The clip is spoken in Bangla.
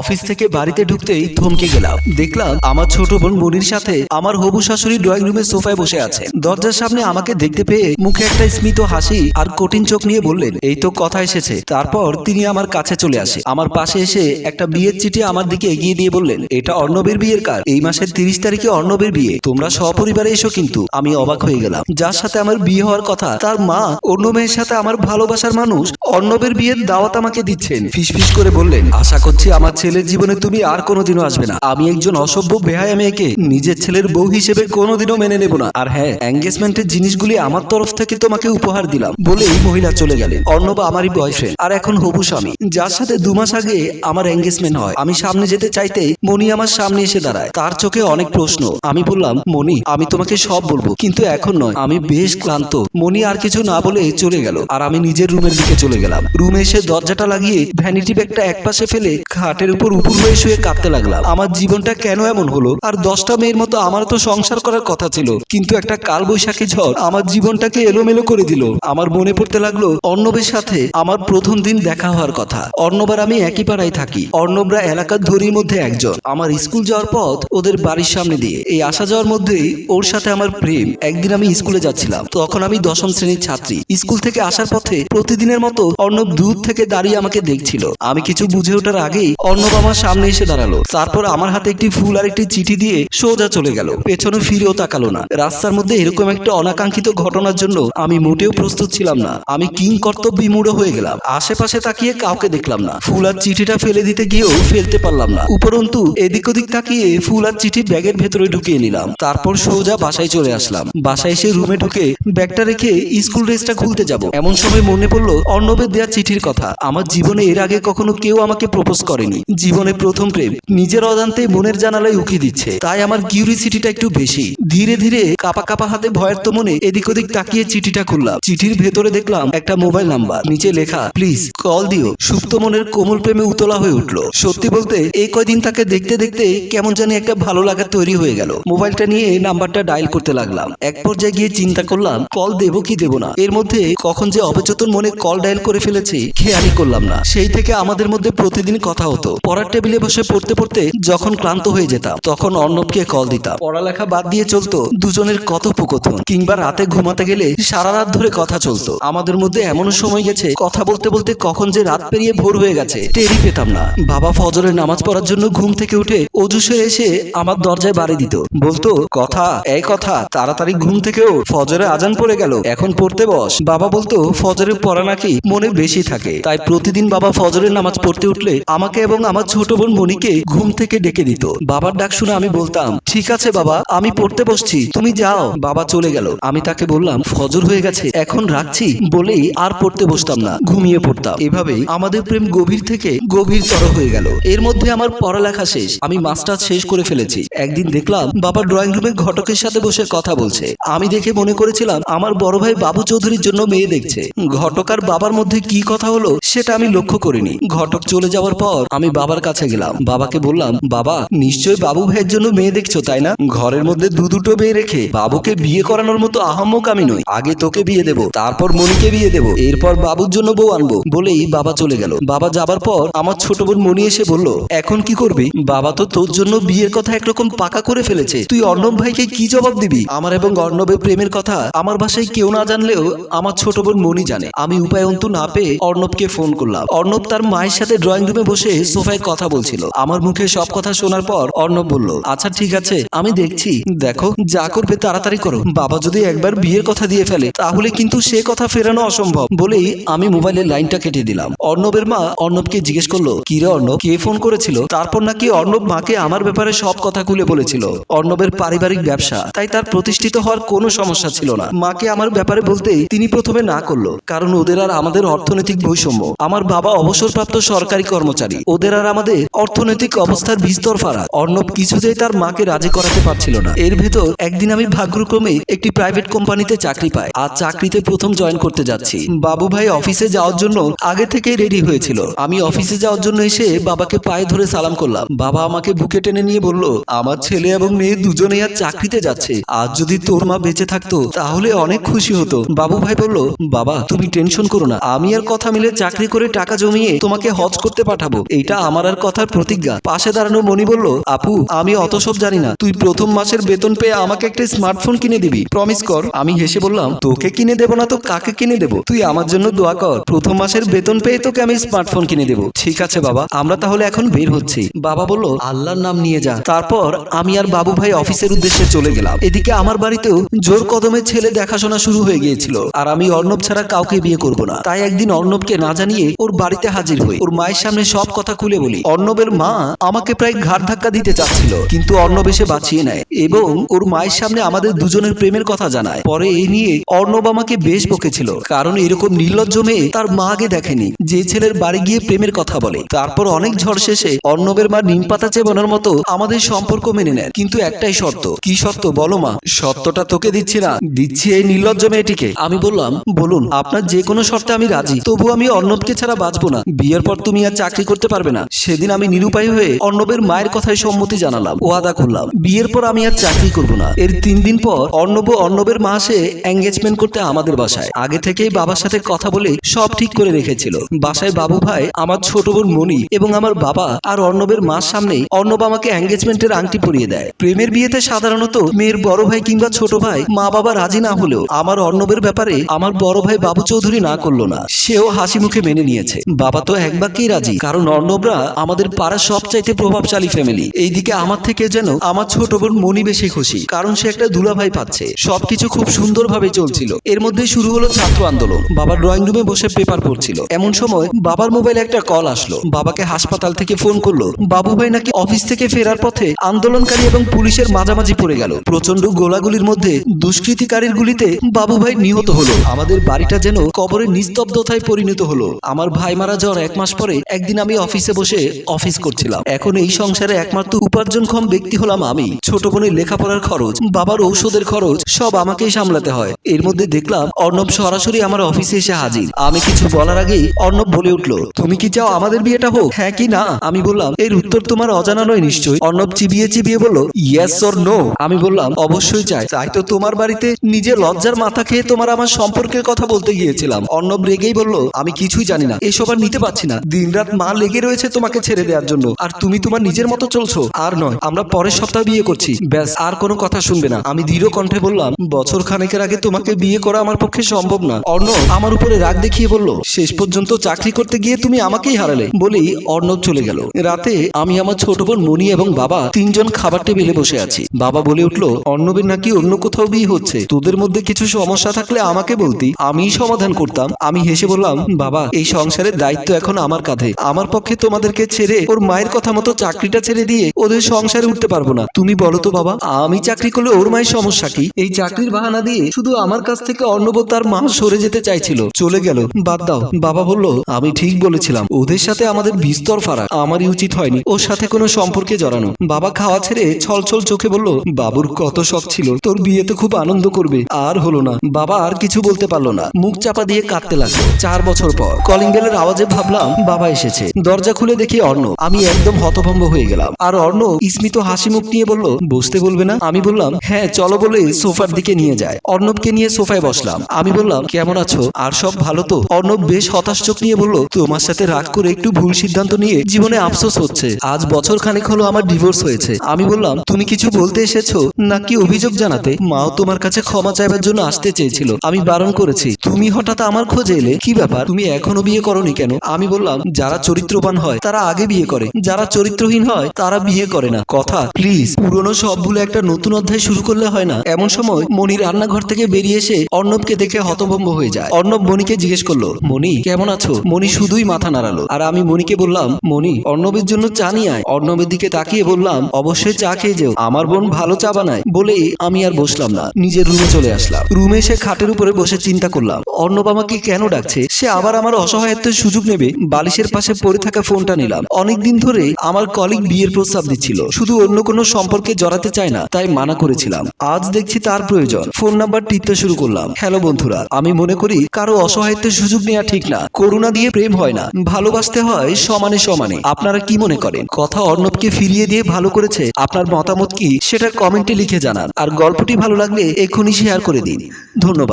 অফিস থেকে বাড়িতে ঢুকতেই থমকে গেলাম। দেখলাম আমার ছোট বোন মনির সাথে আমার হবু শাশুড়ি ড্রয়িং রুমের সোফায় বসে আছে। দরজার সামনে আমাকে দেখতে পেয়ে মুখে একটা স্মিত হাসি আর কঠিন চোখ নিয়ে বললেন, এই তো কথা এসেছে। তারপর তিনি আমার কাছে চলে আসে। আমার পাশে এসে একটা বিয়ের চিঠি আমার দিকে এগিয়ে দিয়ে বললেন, এটা অর্ণবের বিয়ের কার এই মাসের তিরিশ তারিখে অর্ণবের বিয়ে। তোমরা সপরিবারে এসো কিন্তু। আমি অবাক হয়ে গেলাম। যার সাথে আমার বিয়ে হওয়ার কথা, তার মা অন্য মেয়ের সাথে আমার ভালোবাসার মানুষ অর্ণবের বিয়ের দাওয়াত আমাকে দিচ্ছেন। ফিসফিস করে বললেন, আশা করছি আমার ছেলের জীবনে তুমি আর কোনোদিনও আসবে না। আমি একজন অসভ্য বেহায়া মেয়েকে নিজের ছেলের বউ হিসেবে কোনোদিনও মেনে নেব না। আর হ্যাঁ এঙ্গেজমেন্টের জিনিসগুলি আমার তরফ থেকে তোমাকে উপহার দিলাম বলে এই মহিলা চলে গেলেন। অর্ণব আমারই বয়ফ্রেন্ড আর এখন হবু স্বামী। যার সাথে দু মাস আগে আমার এঙ্গেজমেন্ট হয়। আমি সামনে যেতে চাইতেই মনি আমার সামনে এসে দাঁড়ায়। তার চোখে অনেক প্রশ্ন। আমি বললাম মনি আমি তোমাকে সব বলব। কিন্তু এখন নয়। আমি বেশ ক্লান্ত। মনি আর কিছু না বলে চলে গেল। আর আমি নিজের রুমের দিকে চলে গেলাম। রুমে এসে দরজাটা লাগিয়ে ভ্যানিটি ব্যাগটা একপাশে ফেলে খাটের উপর উপর হয়ে শুয়ে কাঁদতে লাগলাম। আমার জীবনটা কেন এমন হলো? আর দশটা মেয়ের মতো আমার তো সংসার করার কথা ছিল। কিন্তু একটা কালবৈশাখী ঝড় আমার জীবনটাকে এলোমেলো করে দিল। আমার মনে পড়তে লাগল, অর্ণবের সাথে আমার প্রথম দিন দেখা হওয়ার কথা। অর্ণবার আমি একই পাড়ায় থাকি। অর্ণবরা এলাকার ধরির মধ্যে একজন। আমার স্কুল যাওয়ার পথ ওদের বাড়ির সামনে দিয়ে। এই আসা যাওয়ার মধ্যেই ওর সাথে আমার প্রেম। একদিন আমি স্কুলে যাচ্ছিলাম। তখন আমি দশম শ্রেণির ছাত্রী। স্কুল থেকে আসার পথে প্রতিদিনের মতো অর্ণব দূর থেকে দাঁড়িয়ে আমাকে দেখছিল। আমি কিছু বুঝে ওঠার আগেই আমার সামনে এসে দাঁড়াল। তারপর আমার হাতে একটি ফুল আর একটি চিঠি দিয়ে সোজা চলে গেল। পেছনে ফিরেও তাকালো না। রাস্তার মধ্যে এরকম একটা অনাকাঙ্ক্ষিত ঘটনার জন্য আমি মোটেও প্রস্তুত ছিলাম না। আমি কিং কর্তব্য বিমূঢ় হয়ে গেলাম। আশেপাশে তাকিয়ে কাউকে দেখলাম না। ফুল আর চিঠিটা ফেলে দিতে গিয়েও ফেলতে পারলাম না। উপরন্তু এদিক ওদিক তাকিয়ে ফুল আর চিঠি ব্যাগের ভেতরে ঢুকিয়ে নিলাম। তারপর সোজা বাসায় চলে আসলাম। বাসায় এসে রুমে ঢুকে ব্যাগটা রেখে স্কুল ড্রেসটা খুলতে যাব। এমন সময় মনে পড়ল অর্ণবের দেওয়া চিঠির কথা। আমার জীবনে এর আগে কখনো কেউ আমাকে প্রপোজ করেনি। জীবনে প্রথম প্রেম। নিজের অজান্তে মনের জানালায় উকি দিচ্ছে। তাই আমার কিউরিসিটিটা একটু বেশি। ধীরে ধীরে কাপা কাপা হাতে ভয়ের তো মনে এদিক ওদিক তাকিয়ে চিঠিটা খুললাম। চিঠির ভেতরে দেখলাম একটা মোবাইল নাম্বার। নিচে লেখা, প্লিজ কল দিও। সুপ্ত মনের কোমল প্রেমে উতলা হয়ে উঠল। সত্যি বলতে, এই কয়দিন তাকে দেখতে দেখতে কেমন জানি একটা ভালো লাগা তৈরি হয়ে গেল। মোবাইলটা নিয়ে নাম্বারটা ডায়াল করতে লাগলাম। এক পর্যায়ে গিয়ে চিন্তা করলাম, কল দেবো কি দেবো না? এর মধ্যে কখন যে অবচেতন মনে কল ডায়াল করে ফেলেছি, খেয়ালই করলাম না। সেই থেকে আমাদের মধ্যে প্রতিদিন কথা হতো। পড়ার টেবিলে বসে পড়তে পড়তে যখন ক্লান্ত হয়ে যেতাম, তখন অর্ণবকে কল দিতাম। পড়ালেখা বাদ দিয়ে চলতো, দুজনের কথোপকথন কিংবা রাতে ঘুমাতে গেলে সারা রাত ধরে কথা চলতো। আমাদের মধ্যে এমন সময় গেছে, কথা বলতে বলতে কখন যে রাত পেরিয়ে ভোর হয়ে গেছে টেরি পেতাম না। বাবা ফজরের নামাজ পড়ার জন্য ঘুম থেকে উঠে অজু এসে আমার দরজায় বাড়ি দিত। বলতো, কথা, এই কথা, তাড়াতাড়ি ঘুম থেকে ওঠ, ফজরে আজান পড়ে গেল, এখন পড়তে বস। বাবা বলতো ফজরের পড়া নাকি মনে বেশি থাকে। তাই প্রতিদিন বাবা ফজরের নামাজ পড়তে উঠলে আমাকে এবং আমার ছোট বোন মনিকে ঘুম থেকে ডেকে দিত। বাবার ডাক শুনে আমি বলতাম, ঠিক আছে বাবা, আমি পড়তে বসছি, তুমি যাও। বাবা চলে গেল। আমি তাকে বললাম, ফজর হয়ে গেছে, এখন রাখছি। বলেই আর পড়তে বসতাম না, ঘুমিয়ে পড়তাম। এভাবেই আমাদের প্রেম গভীর থেকে গভীরতর হয়ে গেল। এর মধ্যে আমার পড়ালেখা শেষ, আমি মাস্টার শেষ করে ফেলেছি। একদিন দেখলাম, বাবা ড্রয়িং রুমে ঘটকের সাথে বসে কথা বলছে। আমি দেখে মনে করেছিলাম, আমার বড় ভাই বাবু চৌধুরীর জন্য মেয়ে দেখছে। ঘটক আর বাবার মধ্যে কি কথা হলো, সেটা আমি লক্ষ্য করিনি। ঘটক চলে যাওয়ার পর, আমি বাবার কাছে গেলাম। বাবাকে বললাম, বাবা, নিশ্চয়ই বাবু ভাইয়ের জন্য মেয়ে দেখছ, তাই না? ঘরের মধ্যে দু দুটো মেয়ে রেখে বাবুকে বিয়ে করানোর মতো আহাম্মক আমি নই। আগে তোকে বিয়ে দেব, তারপর মনিকে বিয়ে দেব, এরপর বাবুর জন্য বউ আনব। বলেই বাবা চলে গেল। বাবা যাবার পর আমার ছোট বোন মনি এসে বলল, এখন কি করবি? বাবা তো তোর জন্য বিয়ের কথা একরকম পাকা করে ফেলেছে। তুই অর্ণব ভাইকে কি জবাব দিবি? আমার এবং অর্ণবের প্রেমের কথা আমার বাসায় কেউ না জানলেও আমার ছোট বোন মনি জানে। আমি উপায় অন্তু না পেয়ে অর্ণবকে ফোন করলাম। অর্ণব তার মায়ের সাথে ড্রয়িং রুমে বসে সোফায় কথা বলছিল। আমার মুখে সব কথা শোনার পর অর্ণব বলল আচ্ছা ঠিক আছে, আমি দেখছি। দেখো, যা করবে তাড়াতাড়ি করো। বাবা যদি একবার বিয়ের কথা দিয়ে ফেলে, তাহলে কিন্তু সে কথা ফেরানো অসম্ভব। বলেই আমি মোবাইলের লাইনটা কেটে দিলাম। অর্ণবের মা অর্ণবকে জিজ্ঞেস করল, কি রে অর্ণব, কে ফোন করেছিল? তারপর নাকি অর্ণব মাকে আমার ব্যাপারে সব কথা খুলে বলেছিল। অর্ণবের পারিবারিক ব্যবসা, তাই তার প্রতিষ্ঠিত হওয়ার কোনো সমস্যা ছিল না। মাকে আমার ব্যাপারে বলতেই তিনি প্রথমে না করল, কারণ ওদের আর আমাদের অর্থনৈতিক বৈষম্য। আমার বাবা অবসরপ্রাপ্ত সরকারি কর্মচারী। ওদের আর আমাদের অর্থনৈতিক অবস্থার বিস্তর ফারাক অর্ণব কিছুতেই তার মাকে রাজি করাতে পারছিল না। এর ভেতর একদিন আমি ভাগ্যক্রমে একটি প্রাইভেট কোম্পানিতে চাকরি পাই আর চাকরিতে প্রথম জয়েন করতে যাচ্ছি। বাবু ভাই অফিসে যাওয়ার জন্য আগে থেকে রেডি হয়েছিল। আমি অফিসে যাওয়ার জন্য এসে বাবাকে পায়ে ধরে সালাম করলাম। বাবা আমাকে বুকে টেনে নিয়ে বলল, আমার ছেলে এবং মেয়ে দুজনেই আর চাকরিতে যাচ্ছে। আর যদি তোর মা বেঁচে থাকতো, তাহলে অনেক খুশি হতো। বাবু ভাই বলল, বাবা, তুমি টেনশন করো না। আমি আর কথা মিলে চাকরি করে টাকা জমিয়ে তোমাকে হজ করতে পাঠাবো। এইটা আমার আর কথার প্রতিজ্ঞা। পাশে দাঁড়ানো মনি বলল, আপু, আমি অত সব জানি না। তুই প্রথম মাসের বেতন পেয়ে আমাকে একটা স্মার্টফোন কিনে দিবি। প্রমিস কর। আমি হেসে বললাম, তোকে কিনে দেবো না তো কাকে কিনে দেবো? তুই আমার জন্য দোয়া কর। প্রথম মাসের বেতন পেয়ে তোকে আমি স্মার্টফোন কিনে দেবো। ঠিক আছে, বাবা। আমরা তাহলে এখন বের হচ্ছি। বাবা বলল, আল্লাহর নাম নিয়ে যা। তারপর আমি আর বাবু ভাই অফিসের উদ্দেশ্যে চলে গেলাম। এদিকে আমার বাড়িতেও জোর কদমে ছেলে দেখাশোনা শুরু হয়ে গিয়েছিল। আর আমি অর্ণব ছাড়া কাউকে বিয়ে করব না। তাই একদিন অর্ণবকে না জানিয়ে ওর বাড়িতে হাজির হই। ওর মায়ের সামনে সব কথা খুলে বলি, অর্ণবের মা আমাকে প্রায় ঘাট ধাক্কা দিতে চাচ্ছিল, কিন্তু অর্ণব এসে বাঁচিয়ে নেয় এবং ওর মায়ের সামনে আমাদের দুজনের প্রেমের কথা জানায়। পরে এই নিয়ে অর্ণব আমাকে বেশ বকেছিল, কারণ এরকম নির্লজ্জ মেয়ে তার মা আগে দেখেনি, যে ছেলের বাড়ি গিয়ে প্রেমের কথা বলে। তারপর অনেক ঝড় শেষে অর্ণবের মা নিম পাতা চেবানোর মতো আমাদের সম্পর্ক মেনে নেন কিন্তু একটাই শর্ত, কি শর্ত বলো মা? শর্তটা তোকে দিচ্ছি না, দিচ্ছি এই নির্লজ্জ মেয়েটিকে। আমি বললাম, বলুন, আপনার যে কোনো শর্তে আমি রাজি, তবু আমি অর্ণবকে ছাড়া বাঁচবো না। বিয়ের পর তুমি আর চাকরি করতে পারবে না। সেদিন আমি নিরুপায় হয়ে অর্ণবের মায়ের কথায় সম্মতি জানালাম। ওয়াদা করলাম, বিয়ের পর আমি আর চাকরি করব না। এর তিন দিন পর অর্ণব অর্ণবের মা আসে এঙ্গেজমেন্ট করতে আমাদের বাসায়। আগে থেকেই বাবার সাথে কথা বলে সব ঠিক করে রেখেছিল। বাসায় বাবু ভাই, আমার ছোট বোন মনি এবং আমার বাবা আর অর্ণবের মার সামনে অর্ণব আমাকে এঙ্গেজমেন্টের আংটি পরিয়ে দেয়। প্রেমের বিয়েতে সাধারণত মেয়ের বড় ভাই কিংবা ছোট ভাই মা বাবা রাজি না হলেও আমার অর্ণবের ব্যাপারে আমার বড় ভাই বাবু চৌধুরী না করল না। সেও হাসি মুখে মেনে নিয়েছে। বাবা তো এক বাক্যেই রাজি, কারণ অর্ণবরা আমাদের পাড়ার সবচাইতে প্রভাবশালী ফ্যামিলি এইদিকে আমার থেকে যেন আমার ছোট বোন মনি বেশি খুশি, কারণ সে একটা দুলাভাই পাচ্ছে। সবকিছু খুব সুন্দরভাবে চলছিল। এর মধ্যে শুরু হলো ছাত্র আন্দোলন। বাবা ড্রয়িং রুমে বসে পেপার পড়ছিল। এমন সময় বাবার মোবাইলে একটা কল আসলো। বাবাকে হাসপাতাল থেকে ফোন করল। বাবু ভাই নাকি অফিস থেকে ফেরার পথে আন্দোলনকারী এবং পুলিশের মাঝামাঝি পড়ে গেল। প্রচণ্ড গোলাগুলির মধ্যে দুষ্কৃতিকারীর গুলিতে বাবু ভাই নিহত হলো। আমাদের বাড়িটা যেন কবরের নিস্তব্ধতায় পরিণত হলো। আমার ভাই মারা যাওয়ার এক মাস পরে একদিন আমি অফিসে বসে অফিস করছিলাম। এখন এই সংসারে একমাত্র উপার্জনক্ষম ব্যক্তি হলাম আমি। ছোট বোনের লেখাপড়ার খরচ, বাবার ঔষধের খরচ, সব আমাকেই সামলাতে হয়। এর মধ্যে দেখলাম অর্ণব সরাসরি আমার অফিসে এসে হাজির। আমি কিছু বলার আগেই অর্ণব বলে উঠল, তুমি কি চাও আমাদের বিয়েটা হোক? হ্যাঁ কি না? আমি বললাম, এর উত্তর তোমার অজানা নয় নিশ্চয়ই। অর্ণব চিবিয়ে চিবিয়ে বলল ইয়েস অর নো আমি বললাম, অবশ্যই চাই। তাই তো তোমার বাড়িতে নিজে লজ্জার মাথা খেয়ে তোমার আমার সম্পর্কের কথা বলতে গিয়েছিলাম। অর্ণব রেগেই বলল, আমি কিছুই জানি না, এসব আর নিতে পারছি না। দিনরাত মা লেগে রয়েছে তোমাকে ছেড়ে দেওয়ার জন্য। আর তুমি তোমার নিজের মতো চলছো। আর নয়, আমরা পরের সপ্তাহে বিয়ে করছি। ব্যাস, আর কোনো কথা শুনবে না। আমি দৃঢ় কণ্ঠে বললাম, বছর খানেকের আগে তোমাকে বিয়ে করা আমার পক্ষে সম্ভব না। অর্ণব আমার উপরে রাগ দেখিয়ে বলল, শেষ পর্যন্ত চাকরি করতে গিয়ে তুমি আমাকেই হারালে। বলেই অর্ণব চলে গেল। রাতে আমি আমার ছোট বোন মনি এবং বাবা তিনজন খাবার টেবিলে বসে আছি। বাবা বলে উঠল, অর্ণবের নাকি অন্য কোথাও বিয়ে হচ্ছে। তোদের মধ্যে কিছু সমস্যা থাকলে আমাকে বলতি। আমিই সমাধান করতাম। আমি হেসে বললাম, বাবা, এই সংসারের দায়িত্ব এখন আমার কাঁধে। আমার পক্ষে তোমাদেরকে ছেড়ে ওর মায়ের কথা মতো চাকরিটা ছেড়ে দিয়ে ওদের সংসারে উঠতে পারব না। তুমি বলো তো বাবা, আমি চাকরি করলে ওর মায়ের সমস্যা কি? এই চাকরির বাহানা দিয়ে শুধু আমার কাছ থেকে অর্ণব তার মা সরে যেতে চাইছিল। চলে গেল। বাদ দাও। বাবা বলল, আমি ঠিক বলেছিলাম, ওদের সাথে আমাদের বিস্তর ফারাক, আমারই উচিত হয়নি ওর সাথে কোনো সম্পর্কে জড়ানো। বাবা খাওয়া ছেড়ে ছল ছল চোখে বলল, বাবুর কত শখ ছিল, তোর বিয়েতে খুব আনন্দ করবে, আর হলো না। বাবা আর কিছু বলতে পারল না, মুখ চাপা দিয়ে কাঁদতে লাগল। চার বছর পর কলিং বেলের আওয়াজে ভাবলাম, বাবা এসেছে। দরজা খুলে দেখি অর্ণ আমি একদম হতভম্ব হয়ে গেলাম। আর অর্ণ স্মিত হাসি মুখ নিয়ে বলল বসতে বলবে না? আমি বললাম হ্যাঁ চলো বলে সোফার দিকে নিয়ে যায়। অর্ণবকে নিয়ে সোফায় বসলাম। আমি বললাম, কেমন আছো? আর সব ভালো তো? অর্ণব বেশ হতাশ চোখ নিয়ে বলল, তোমার সাথে রাগ করে একটু ভুল সিদ্ধান্ত নিয়ে জীবনে আফসোস হচ্ছে। আজ বছর খানেক হলো আমার ডিভোর্স হয়েছে। আমি বললাম, তুমি কিছু বলতে এসেছ? নাকি অভিযোগ জানাতে? মাও তোমার কাছে ক্ষমা চাইবার জন্য আসতে চেয়েছিল। আমি বারণ করেছি, তুমি হঠাৎ আমার খোঁজে এলে? কি ব্যাপার? তুমি এখনও বিয়ে করনি কেন? আমি বললাম, যারা চরিত্রবান হয় তারা আগে বিয়ে করে। যারা চরিত্রহীন হয়, তারা বিয়ে করে না। কথা প্লিজ পুরনো সব ভুলে একটা নতুন অধ্যায় শুরু করলে হয় না। এমন সময় মনি রান্নাঘর থেকে বেরিয়ে এসে অর্ণবকে দেখে হতভম্ব হয়ে যায়। অর্ণব মনিকে জিজ্ঞেস করল মনি কেমন আছো? মনি শুধুই মাথা নাড়ালো। আর আমি মনিকে বললাম মনি অর্ণবের জন্য চা নিয়ে আয়। অর্ণবের দিকে তাকিয়ে বললাম, অবশ্যই চা খেয়ে যেও। আমার বোন ভালো চা বানায়। বলেই আমি আর বসলাম না। নিজের রুমে চলে আসলাম। রুমে এসে খাটের উপরে বসে চিন্তা করলাম অর্ণব আমাকে কেন ডাকছে? সে আবার আমার অসহায়ত্বের সুযোগ নেবে। বালিশের পাশে পড়ে থাকা ফোনটা নিলাম। অনেকদিন ধরে আমার কলিগ বিয়ের প্রস্তাব দিচ্ছিল। শুধু অন্য কোনো সম্পর্কে জড়াতে চায় না তাই মানা করেছিলাম। আজ দেখছি তার প্রয়োজন। ফোন নাম্বার টিপতে শুরু করলাম। হ্যালো বন্ধুরা আমি মনে করি কারও অসহায়ত্বের সুযোগ নেওয়া ঠিক না। করুণা দিয়ে প্রেম হয় না। ভালোবাসতে হয় সমানে সমানে। আপনারা কি মনে করেন? কথা অর্ণবকে ফিরিয়ে দিয়ে ভালো করেছে? আপনার মতামত কি? সেটা কমেন্টে লিখে জানান। আর গল্পটি ভালো লাগলে এক্ষুনি শেয়ার করে দিন। ধন্যবাদ।